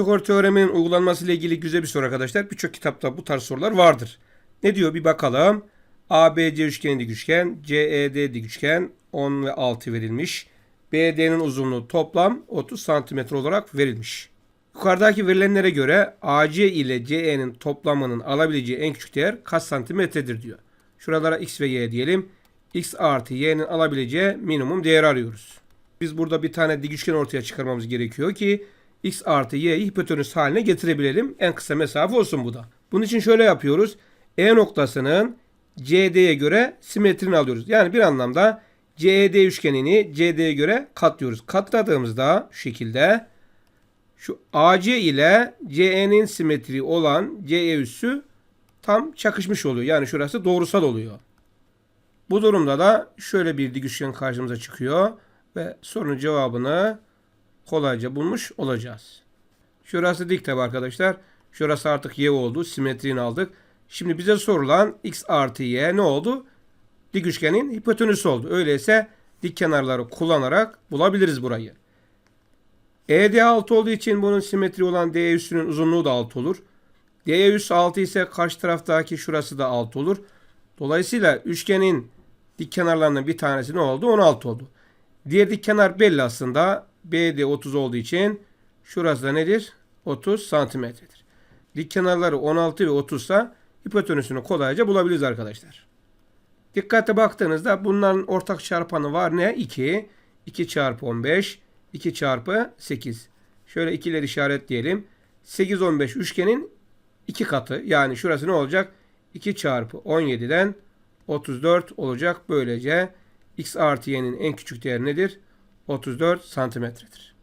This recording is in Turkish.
Pisagor teoreminin uygulanması ile ilgili güzel bir soru arkadaşlar. Birçok kitapta bu tarz sorular vardır. Ne diyor bir bakalım. ABC üçgeni dik üçgen, CED dik üçgen 10 ve 6 verilmiş. BD'nin uzunluğu toplam 30 cm olarak verilmiş. Yukarıdaki verilenlere göre AC ile CE'nin toplamının alabileceği en küçük değer kaç santimetredir diyor. Şuralara x ve y diyelim. x artı y'nin alabileceği minimum değeri arıyoruz. Biz burada bir tane dik üçgen ortaya çıkarmamız gerekiyor ki x artı y'yi hipotenüs haline getirebilelim. En kısa mesafe olsun bu da. Bunun için şöyle yapıyoruz. E noktasının CD'ye göre simetrini alıyoruz. Yani bir anlamda CED üçgenini CD'ye göre katlıyoruz. Katladığımızda şu şekilde şu AC ile CE'nin simetri olan CE üssü tam çakışmış oluyor. Yani şurası doğrusal oluyor. Bu durumda da şöyle bir dik üçgen karşımıza çıkıyor ve sorunun cevabını kolayca bulmuş olacağız. Şurası dik tabi arkadaşlar. Şurası artık y oldu. Simetrini aldık. Şimdi bize sorulan x artı y ne oldu? Dik üçgenin hipotenüsü oldu. Öyleyse dik kenarları kullanarak bulabiliriz burayı. ED 6 olduğu için bunun simetri olan DE üssünün uzunluğu da 6 olur. DE üssü 6 ise karşı taraftaki şurası da 6 olur. Dolayısıyla üçgenin dik kenarlarından bir tanesi ne oldu? 16 oldu. Diğer dik kenar belli aslında. BD 30 olduğu için şurası da nedir? 30 santimetredir. Dik kenarları 16 ve 30 ise hipotenüsünü kolayca bulabiliriz arkadaşlar. Dikkate baktığınızda bunların ortak çarpanı var ne? 2. 2 çarpı 15. 2 çarpı 8. Şöyle ikileri işaretleyelim. 8 15 üçgenin 2 katı. Yani şurası ne olacak? 2 çarpı 17'den 34 olacak. Böylece x artı y'nin en küçük değeri nedir? 34 santimetredir.